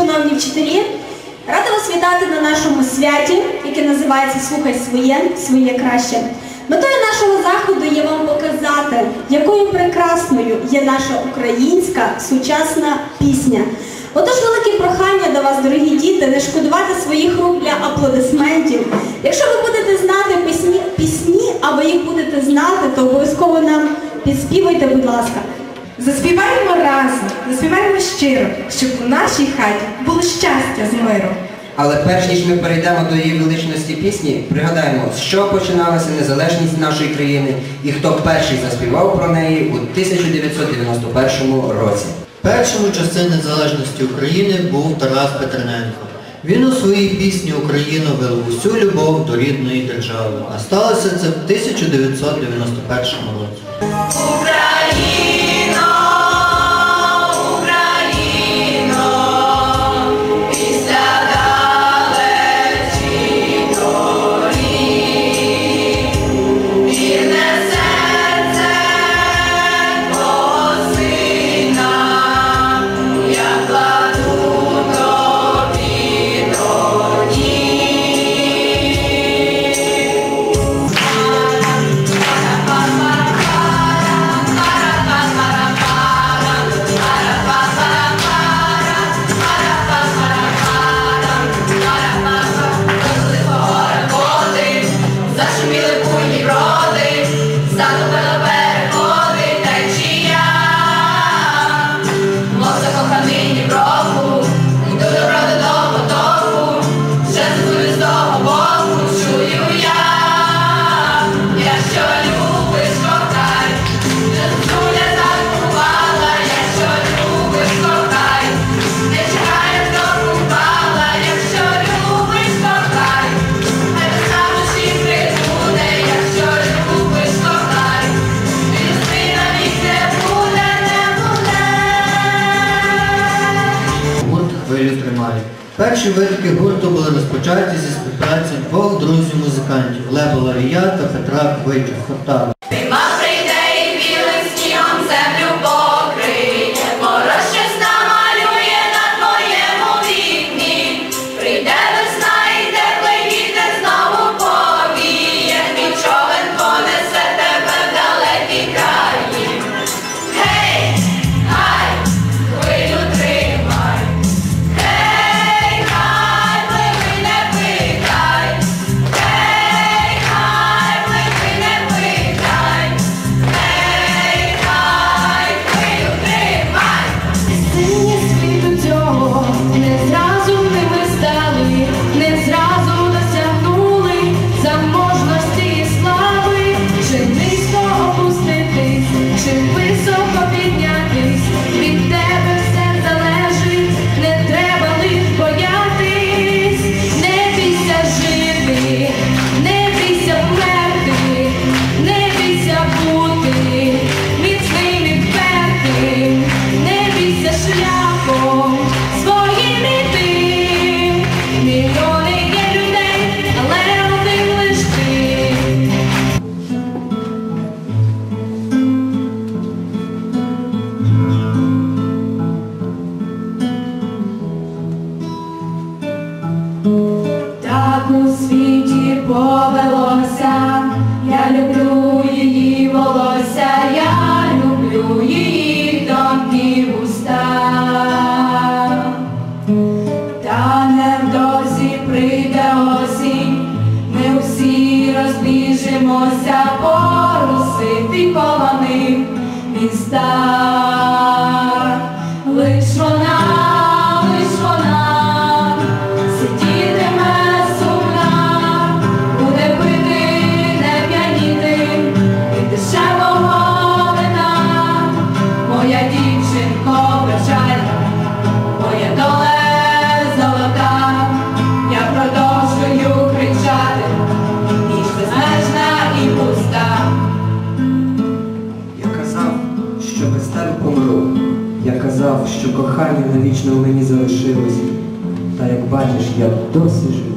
шановні вчителі, рада вас вітати на нашому святі, яке називається Слухай своє, своє краще. Метою нашого заходу є вам показати, якою прекрасною є наша українська сучасна пісня. Отож, велике прохання до вас, дорогі діти, не шкодувати своїх рук для аплодисментів. Якщо ви будете знати пісні, пісні, а ви їх будете знати, то обов'язково нам підспівайте, будь ласка. Заспіваємо разом, заспіваємо щиро, щоб у нашій хаті було щастя з миром. Але перш ніж ми перейдемо до її величності пісні, пригадаємо, з чого починалася незалежність нашої країни і хто перший заспівав про неї у 1991 році. Першим у часи незалежності України був Тарас Петрененко. Він у своїй пісні Україну вел усю любов до рідної держави. А сталося це в 1991 році. Зашуміли Хвилю тримає. Перші витоки гурту були розпочаті зі співпраці двох друзів-музикантів Леба Ларія та Петра Хвича Хортава. Невдовзі прийде осінь, ми всі розбіжимося по русифікованих містах. Лиш що кохання навічно в мені залишилось. Та як бачиш, я досі живу,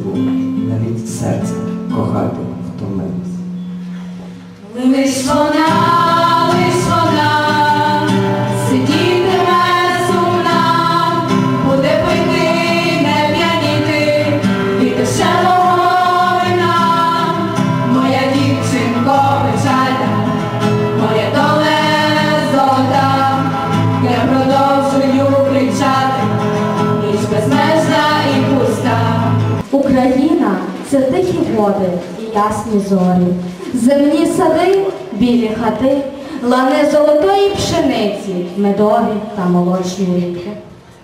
білі хати, лани золотої пшениці, медові та молочні ріки.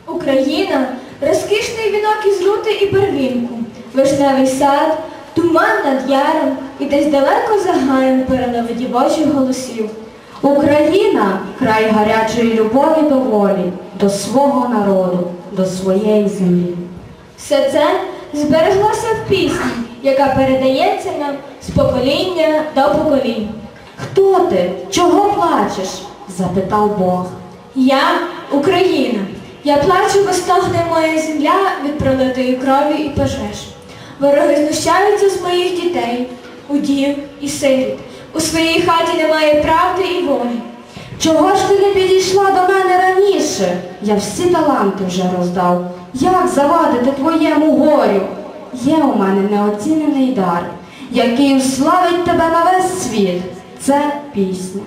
Україна розкішний вінок із рути і первінку, вишневий сад, туман над яром і десь далеко за гаєм дівочих голосів. Україна край гарячої любові до волі, до свого народу, до своєї землі. Все це збереглося в пісні, яка передається нам з покоління до покоління. Хто ти? Чого плачеш? запитав Бог. Я Україна. Я плачу, бо стогне моя земля від пролитої крові і пожеж. Вороги знущаються з моїх дітей, удів і сиріт. У своїй хаті немає правди і волі. Чого ж ти не підійшла до мене раніше? Я всі таланти вже роздав. Як завадити твоєму горю? Є у мене неоцінений дар, який уславить тебе на весь світ. Це пісня.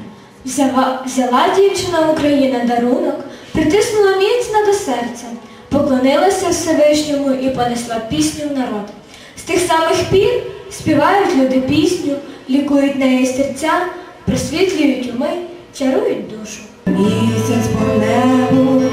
Взяла, взяла дівчина Україна дарунок, притиснула міцно до серця, поклонилася Всевишньому і понесла пісню в народ. З тих самих пір співають люди пісню, лікують неї серця, просвітлюють уми, чарують душу. Місяць по небу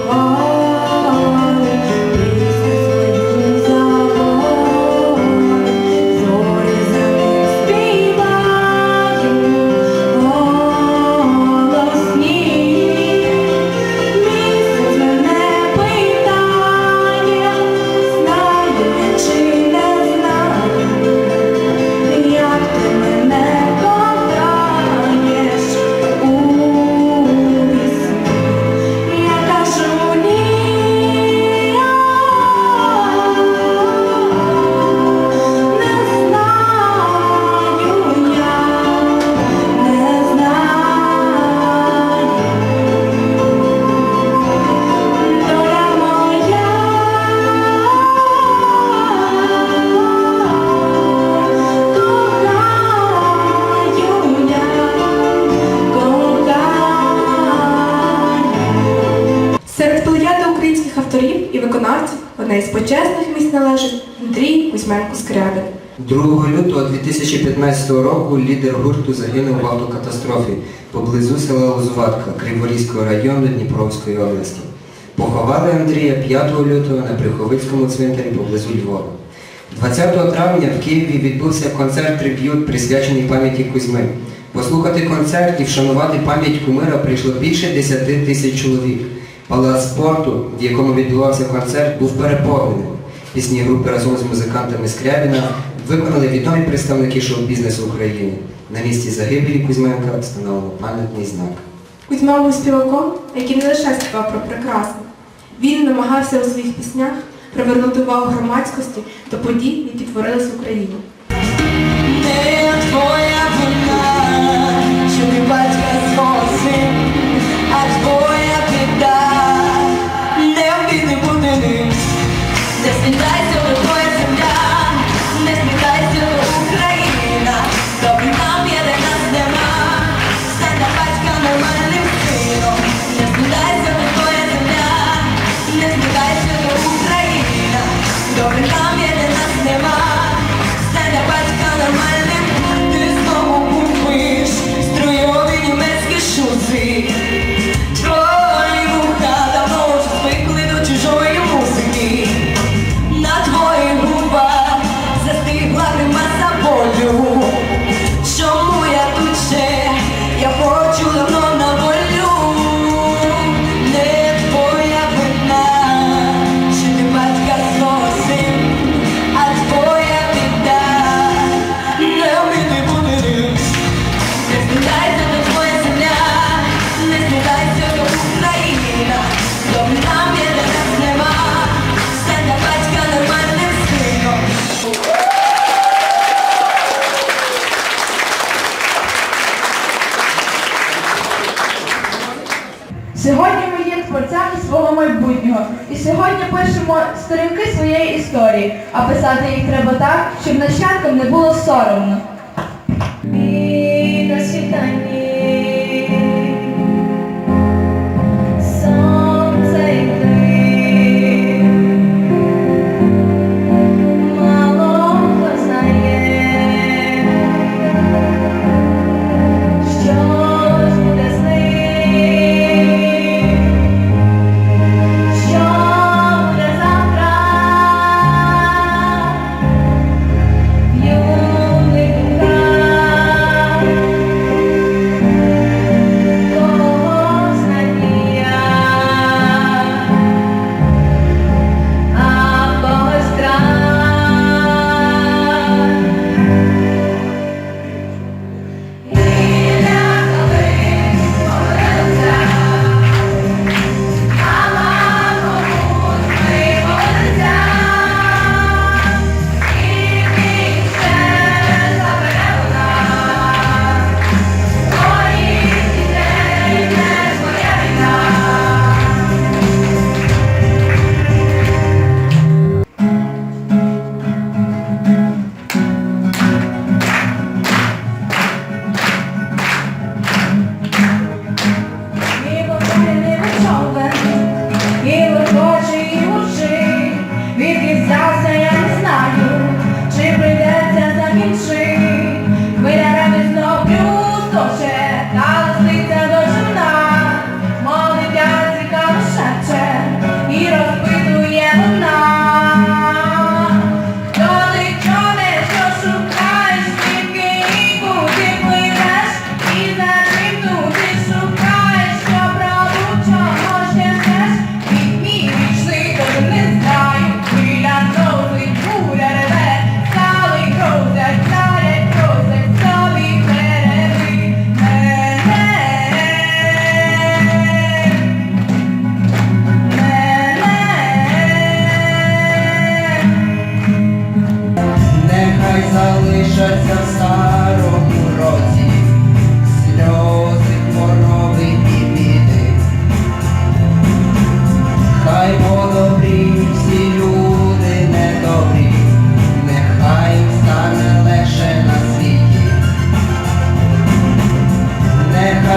виконавців одне із почесних місць належить Андрій Кузьменко Скрябин. 2 лютого 2015 року лідер гурту загинув в автокатастрофі поблизу села Лозуватка Криворізького району Дніпровської області. Поховали Андрія 5 лютого на Брюховицькому цвинтарі поблизу Львова. 20 травня в Києві відбувся концерт триб'ют, присвячений пам'яті Кузьми. Послухати концерт і вшанувати пам'ять кумира прийшло більше 10 тисяч чоловік. Палац спорту, в якому відбувався концерт, був переповнений. Пісні групи разом з музикантами Скрябіна виконали відомі представники шоу-бізнесу України. На місці загибелі Кузьменка встановлено пам'ятний знак. Кузьма був співаком, який не лише співав про прекрасне. Він намагався у своїх піснях привернути увагу громадськості до подій, які творились в Україні. Сьогодні ми є творцями свого майбутнього. І сьогодні пишемо сторінки своєї історії, а писати їх треба так, щоб нащадкам не було соромно.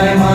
나의 마